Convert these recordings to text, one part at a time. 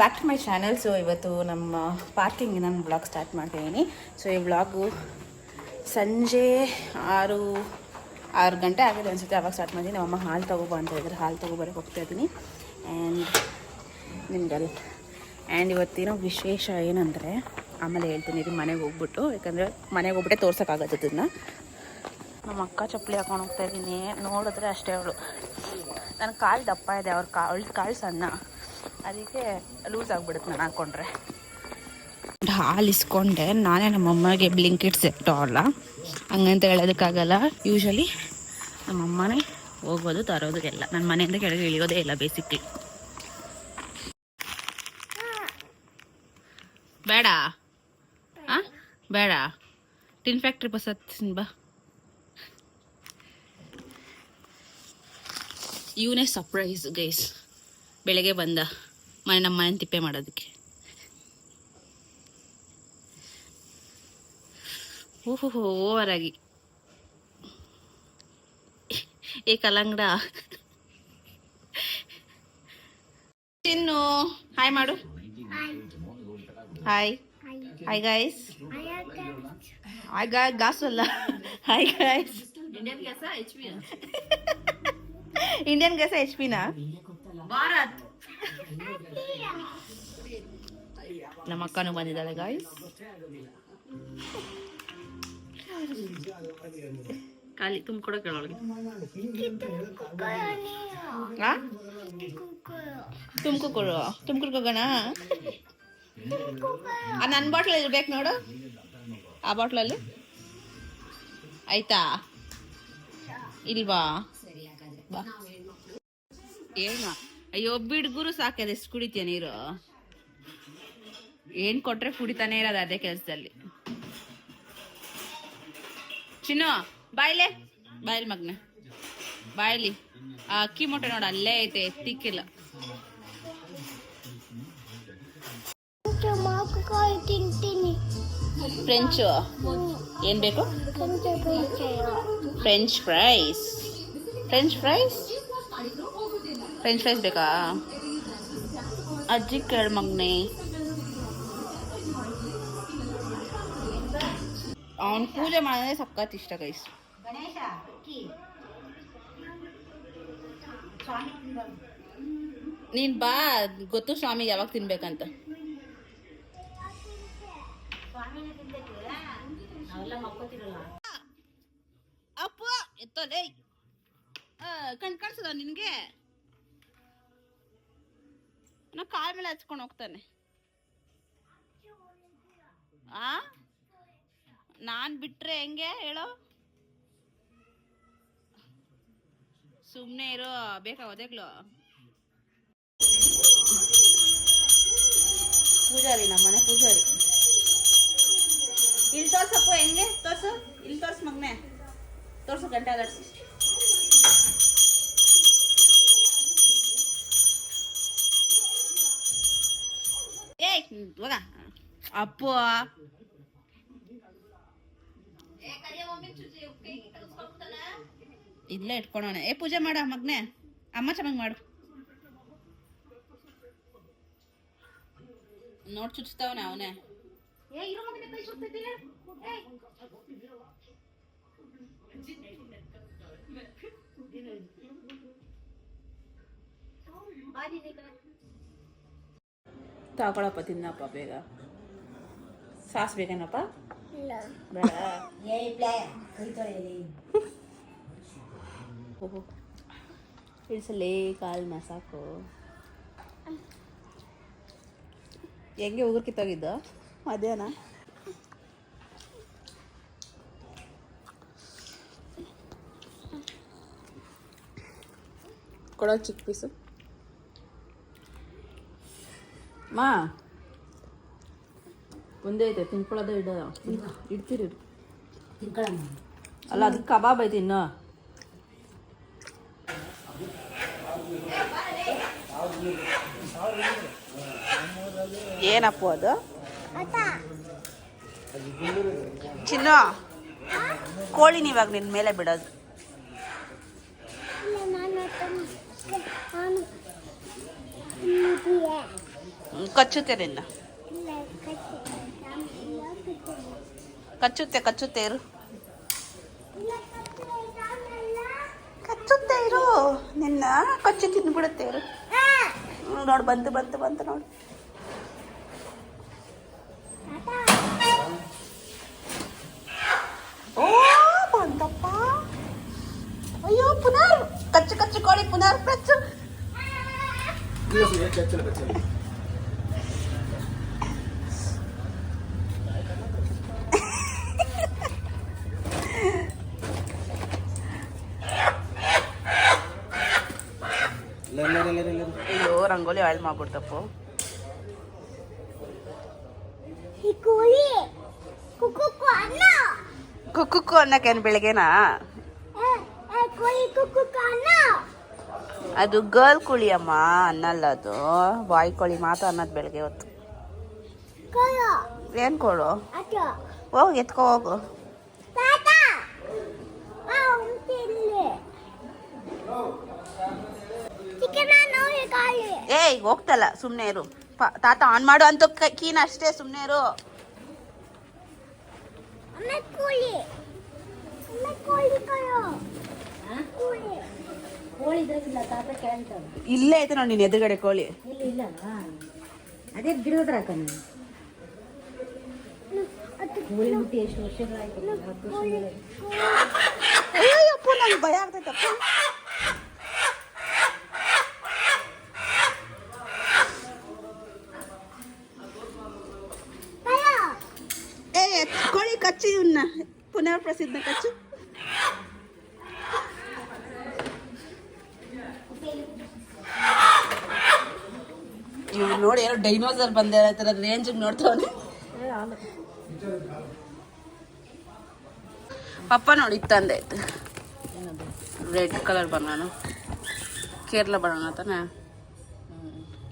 Back to my channel so ಇವತ್ತು ನಮ್ಮ parking ನಾನು ಬ್ಲಾಗ್ ಸ್ಟಾರ್ಟ್ ಮಾಡ್ತಾಯಿದ್ದೀನಿ ಸೊ ಈ ಬ್ಲಾಗು ಸಂಜೆ ಆರು ಆರು ಗಂಟೆ ಆಗಿದೆ ಅನ್ಸುತ್ತೆ. ಅವಾಗ ಸ್ಟಾರ್ಟ್ ಮಾಡಿದ್ದೀನಿ ನಮ್ಮಮ್ಮ ಹಾಲು ತಗೋಬಾ ಅಂತ ಇದ್ದಾರೆ ಹಾಲು ತೊಗೊಬರಕ್ಕೆ ಹೋಗ್ತಾ ಇದ್ದೀನಿ ಆ್ಯಂಡ್ ನಿಮ್ಗೆಲ್ಲ. ಆ್ಯಂಡ್ ಇವತ್ತೇನೋ ವಿಶೇಷ ಏನಂದರೆ, ಆಮೇಲೆ ಹೇಳ್ತೀನಿ ಇದು ಮನೆಗೆ ಹೋಗ್ಬಿಟ್ಟು. ಯಾಕಂದರೆ ಮನೆಗೆ ಹೋಗ್ಬಿಟ್ಟೆ ತೋರ್ಸೋಕ್ಕಾಗತ್ತೆ ಅದನ್ನು ನಮ್ಮ ಅಕ್ಕ ಚಪ್ಪಲಿ ಹಾಕೊಂಡು ಹೋಗ್ತಾ ಇದ್ದೀನಿ ನೋಡಿದ್ರೆ ಅಷ್ಟೇ ಅವಳು. ನನ್ನ ಕಾಲು ದಪ್ಪ ಇದೆ. ಅವ್ರ ಕಾಳು ಕಾಳು ಸಣ್ಣ. ಅದಕ್ಕೆ ಲೂಸ್ ಆಗ್ಬಿಡುತ್ತೆ ನಾನು ಹಾಕ್ಕೊಂಡ್ರೆ ಹಾಲು ಇಸ್ಕೊಂಡೆ ನಾನೇ ನಮ್ಮಮ್ಮಗೆ ಬ್ಲಿಂಕಿಟ್ ಸೆಟ್ ಅಲ್ಲ. ಹಂಗಂತ ಹೇಳೋದಕ್ಕಾಗಲ್ಲ. ಯೂಶಲಿ ನಮ್ಮಮ್ಮನೇ ಹೋಗೋದು ತರೋದು ಎಲ್ಲ. ನನ್ನ ಮನೆಯಿಂದ ಕೆಳಗೆ ಇಳಿಯೋದೇ ಇಲ್ಲ ಬೇಸಿಕ್ಲಿ ಬೇಡ. ಆ? ಬೇಡ. ಟಿನ್ ಫ್ಯಾಕ್ಟ್ರಿ ಬಸ್ ಹತ್ತಿನ ಬಾ. ಇವನೇ ಸರ್ಪ್ರೈಸ್ ಗೈಸ್ ಬೆಳಗ್ಗೆ ಬಂದ. ಮನೆ ನಮ್ಮ ಮನೆ ತಿಪ್ಪೆ ಮಾಡೋದಕ್ಕೆ. ಓಹೋ ಓವರ್ ಆಗಿ. ಏ ಕಲಂಗಡ ಚಿನ್ನು ಹಾಯ್ ಮಾಡು. Hi hi guys hi guy ಗಾಸು ಅಲ್ಲ. ಹಾಯ್ ಗಾಯ್ಸ್ ಇಂಡಿಯನ್ ಗ್ಯಾಸ ಹೆಚ್ ಪಿನಾ ಭಾರತ್. ನಮ್ಮ ಅಕ್ಕನೂ ಬಂದಿದ್ದಾಳೆ ಗಾಯ್ಸ್ ಖಾಲಿ ತುಂಬಿಕೊಡೋ ಕೇಳೋಳಿಗೆ ತುಮಕೂರು ಕೊಡು ತುಮಕೂರ್ಗೆ ಹೋಗೋಣ ನನ್ನ ಬಾಟ್ಲಲ್ಲಿ ಇರ್ಬೇಕು ನೋಡು. ಆ ಬಾಟ್ಲಲ್ಲಿ ಆಯ್ತಾ? ಇಲ್ವಾ? ಬಾ. ಏನ? ಅಯ್ಯೋ ಬಿಡ್ಗುರು ಸಾಕೆ ಎಷ್ಟು ಕುಡಿತೀಯ ನೀರು? ಏನ್ ಕೊಟ್ರೆ ಕುಡಿತಾನೆ ಇರೋದು ಅದೇ ಕೆಲಸದಲ್ಲಿ. ಚಿನ್ನು ಬಾಯ್ಲೆ ಬಾಯ್ಲ್ ಮಗ್ನ. ಬಾಯ್ಲಿ ಆ ಅಕ್ಕಿ ಮೊಟ್ಟೆ ನೋಡ, ಅಲ್ಲೇ ಐತೆ, ಎತ್ತಿಕ್ಕಿಲ್ಲ. ಫ್ರೆಂಚ್ ಏನ್ ಬೇಕು? French fries French fries French fries ಬೇಕಾ? ಅಜ್ಜಿ ಕೇಳಿ ಮಗ್ನೆ. ಅವನ್ ಪೂಜೆ ಮಾಡಿದ್ರೆ ಸಖತ್ ಇಷ್ಟ ಗೈಸ್ ನೀನ್ ಬಾ ಗೊತ್ತು ಸ್ವಾಮಿಗೆ ಯಾವಾಗ ತಿನ್ಬೇಕಂತ. ಅಪ್ಪ ಎತ್ತಲೇ ಕಣ್ ಕಾಣಿಸದ ನಿನ್ಗೆ? ನಾ ಕಾಲ ಮೇಲೆ ಹಚ್ಕೊಂಡು ಹೋಗ್ತಾನೆ. ಆ? ನಾನ್ ಬಿಟ್ರೆ ಹೆಂಗೆ ಹೇಳೋ? ಸುಮ್ಮನೆ ಇರೋ ಬೇಕಾ ಪೂಜಾರಿ ನಮ್ಮನೆ ಪೂಜಾರಿ. ಇಲ್ಲಿ ತೋರ್ಸಪ್ಪ ಹೆಂಗೆ? ತೋರ್ಸು. ಇಲ್ಲಿ ತೋರ್ಸು ಮಗ್ನೆ. ತೋರ್ಸು ಗಂಟೆ ಹೋಗ. ಅಪ್ಪು. ಇಲ್ಲೇ ಇಟ್ಕೊಳೋಣ. ಏ ಪೂಜೆ ಮಾಡ ಮಗ್ನೆ. ಅಮ್ಮ ಚೆನ್ನಾಗಿ ಮಾಡು. ನೋಡ್ ಚುಚ್ತಾವನೆ ಅವನೇ. ತಗೊಳಪ್ಪ ತಿನ್ನಪ್ಪ ಬೇಗ. ಸಾಸ್ ಬೇಕೇನಪ್ಪ ಬೇಡ. ಓಹೋ. ಇಳಿಸಲೇ ಕಾಲ್ನ ಸಾಕು. ಹೆಂಗೆ ಉಗುರು ಕಿತ್ತೋಗಿದ್ದು? ಮಧ್ಯಾಹ್ನ? ಕೊಡೋ ಚಿಕ್ಕ ಪೀಸು. ಮಾ. ಒಂದೇ ಐತೆ ತಿನ್ಕೊಳ್ಳೋದೇ ಇಡ. ಇಡ್ತೀರಿ ಅಲ್ಲ, ಅದಕ್ಕೆ ಕಬಾಬ್ ಐತಿ ಇನ್ನು. ಏನಪ್ಪ ಅದು? ಚಿನ್ನು, ಕೋಳಿ ನೀವಾಗ ನಿನ್ನ ಮೇಲೆ ಬಿಡೋದು? ನಾನು. ಕಚ್ಚುತ್ತೆ ನಿನ್ನ ಕಚ್ಚುತ್ತೆ ಕಚ್ಚುತ್ತೆ ಇರು. ಕಚ್ಚುತ್ತೆ ಇರು ನಿನ್ನ ಕಚ್ಚು ತಿಂದ್ಬಿಡುತ್ತೆ ಇರು. ನೋಡು ಬಂತು ಬಂತು ಬಂತು ನೋಡು. ಓ ಬಂತಪ್ಪ ಅಯ್ಯೋ ಪುನರ್ ಕಚ್ಚು ಕಚ್ಚು ಕೋಳಿ ಪುನರ್ ಕಚ್ಚು ಅಯ್ಯೋ ರಂಗೋಲಿ ಹಾಳು ಮಾಡ್ಬಿಡ್ತಪ್ಪ ಕುಕ್ಕು ಅನ್ನ. ಕುಕ್ಕು ಅನ್ನಕ್ಕೇನು ಬೆಳಗ್ಗೆನಾ? ಅದು ಗರ್ಲ್ ಕುಳಿ ಅಮ್ಮ ಅನ್ನಲ್ಲ ಅದು. ಬಾಯ್ ಕೋಳಿ ಮಾತ್ರ ಅನ್ನೋದು ಬೆಳಗ್ಗೆ ಹೊತ್ತು. ಏನು ಕೊಡು? ಹೋಗು ಎತ್ಕೋ ಹೋಗು. ಏಯ್ ಹೋಗ್ತಲ್ಲ ಸುಮ್ಮನೆ ಇರು. ತಾತ ಆನ್ ಮಾಡು ಅಂತ ಕೀನ್ ಅಷ್ಟೇ ಸುಮ್ಮನೆ ಇರು. ಇಲ್ಲೇ ಐತೆ ನೋಡಿ ನಿನ್ನ ಎದುರುಗಡೆ ಕೋಳಿ. ಇಲ್ಲ ಇಲ್ಲ. ಅದೇ ಅದು ಕೋಳಿ ಎಷ್ಟು ವರ್ಷಗಳಾಯ್ತು ನಂಗೆ ಭಯ ಆಗ್ತೈತಪ್ಪ ಕಳು ಏ ಇವನ್ನ ಪುನರ್ ಪ್ರಸಿದ್ಧ ಕಚ್ಚು ಇವ್ ನೋಡಿ ಏನೋ ಡೈನೋಸರ್ ಬಂದಿರೋ ಥರ ರೇಂಜಿಗೆ ನೋಡ್ತಾವನೆ ಪಪ್ಪ ನೋಡಿ ತಂದೆ ಆಯ್ತು red colour banana Kerala banana ತಾನೆ?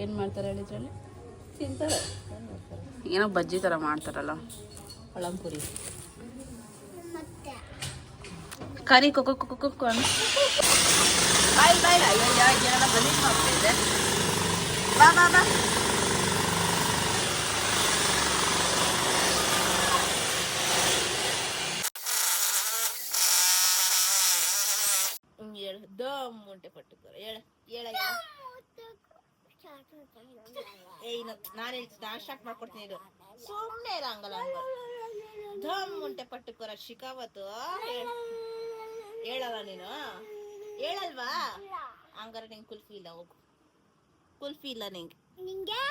ಏನು ಮಾಡ್ತಾರೆ ಹೇಳಿದ್ರಲ್ಲಿ? ತಿಂತಾರೆ. ಏನೋ ಬಜ್ಜಿ ಥರ ಮಾಡ್ತಾರಲ್ಲ. ಪಳಂಪುರಿ ಕರಿ ಕೊಕ್ಕೊ ಕೊಕ್ಕೊ ಕೊಕ್ಕೊ ಬಾಯ್ ಬಾಯ್. ಅಯ್ಯೋ ಏನೆಲ್ಲ ಗಲೀಜು ಮಾಡ್ತಿದ್ದೆ ಬಾ ಬಾ ಬಾ. ಹೇಳು. ದಮ್ ಮುಂಟೆ ಪಟ್ಟುಕೋರ ಹೇಳ. ಹೇಳ ಏಯ್ ನಾನೇ ನಾ ಸ್ಟಾರ್ಟ್ ಮಾಡ್ಕೊಡ್ತೀನಿ ಇದು ಸುಮ್ಮನೆ ಇರಂಗಲ್ಲ ಹಂಗ ಧಮ್ ಮುಂಟೆ ಪಟ್ಟುಕೋರ ಶಿಕಾವತ್ತು ಹೇಳಲ್ಲ ನೀನು? ಹೇಳಲ್ವಾ? ಹಂಗಾರೆ ನಿಂಗೆ ಕುಲ್ಫಿ ಇಲ್ಲ ಹೋಗು. ಕುಲ್ಫಿ ಇಲ್ಲ ನಿಂಗೆ. ನಿಂಗೆ?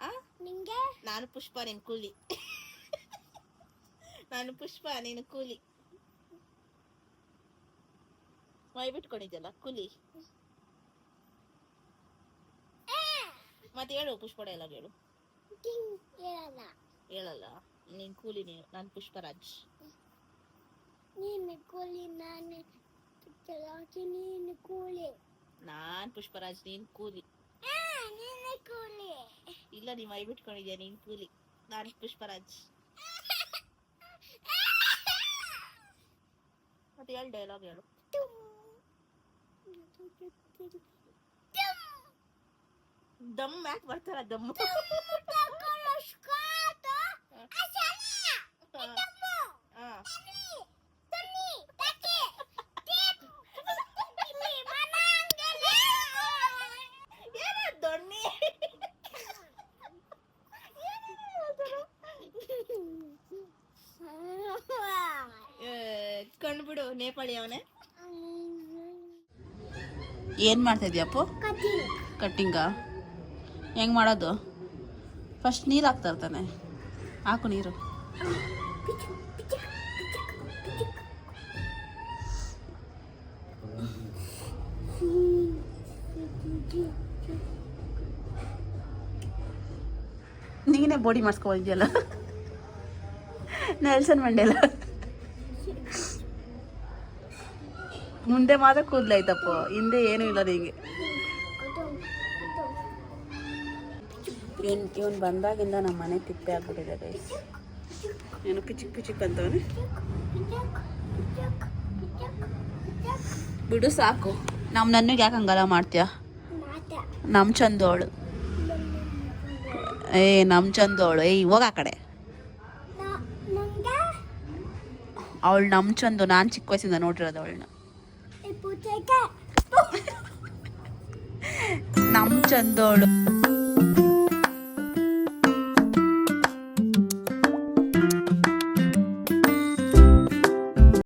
ಆ? ನಿಂಗೆ? ನಾನು ಪುಷ್ಪ ನಿನ್ ಕೂಲಿ. ನಾನು ಪುಷ್ಪ ನೀನು ಕೂಲಿ. ಮೈ ಬಿಟ್ಕೊಂಡಿದ್ಯಲ್ಲ ಕೂಲಿ. ಮತ್ತೆ ಹೇಳು ಪುಷ್ಪಡೆ ಎಲ್ಲ ಹೇಳು. ಹೇಳಲ್ಲ? ನೀನ್ ಕೂಲಿ ನೀನು ನಾನು ಪುಷ್ಪರಾಜ್ ನೀನು ಕೂಲಿ ನಾನು ಚಲಾಕಿ ನೀನು ಕೂಲಿ ನಾನ್ ಪುಷ್ಪರಾಜ್ ನೀನ್ ಕೂಲಿ ನೀನು ಕೋಳಿ ಇಲ್ಲ ನೀ ಮೈ ಬಿಟ್ಕೊಂಡಿದ್ಯಾ ನೀನ್ ಕೂಲಿ ನಾನು ಪುಷ್ಪರಾಜ್ ಮತ್ತೆ ಹೇಳು ಡೈಲಾಗ್ ಹೇಳು. ದಮ್ ಯಾಕೆ ಬರ್ತಾರ ದಮ್ಮು? ನೇಪಾಳಿ ಅವನೇ ಏನು ಮಾಡ್ತಾ ಇದೀಯಪ್ಪ. ಕಟ್ಟಿಂಗ? ಹೆಂಗ್ ಮಾಡೋದು? ಫಸ್ಟ್ ನೀರು ಹಾಕ್ತಾ ಇರ್ತಾನೆ. ಹಾಕು ನೀರು. ನೀನೇ ಬಾಡಿ ಮಾಡಿಸ್ಕೊಂಡಿದ್ಯಲ್ಲ ನೆಲ್ಸನ್ ಮಂಡೇಲ? ಮುಂದೆ ಮಾತ್ರ ಕೂದ್ಲೈತಪ್ಪ ಹಿಂದೆ ಏನೂ ಇಲ್ಲ ಕಟೋಮ್. ಇವನ್ ಇವನ್ ಬಂದಾಗಿಂದ ನಮ್ಮ ಮನೆ ತಿಪ್ಪೆ ಆಗ್ಬಿಟ್ಟಿದೆ ಗೈಸ್ ಏನು ಚಿಕ್ಕ ಕಿಚಿಕ್ ಅಂತವನೆ. ಬಿಡು ಸಾಕು. ನಮ್ಮ ನನಗೆ ಯಾಕೆ ಹಂಗಲ್ಲ ಮಾಡ್ತೀಯ? ನಮ್ ನಮ್ಮ ಚಂದೋಳು. ಏ ನಮ್ಮ ಚಂದೋಳು. ಏ ಇವಾಗ ಆ ಕಡೆ. ಅವಳು ನಮ್ಮ ಚಂದು. ನಾನು ಚಿಕ್ಕ ವಯಸ್ಸಿಂದ ನೋಡಿರೋದು ಅವಳನ್ನ. ನಮ್ಮ ಚಂದೋಳು.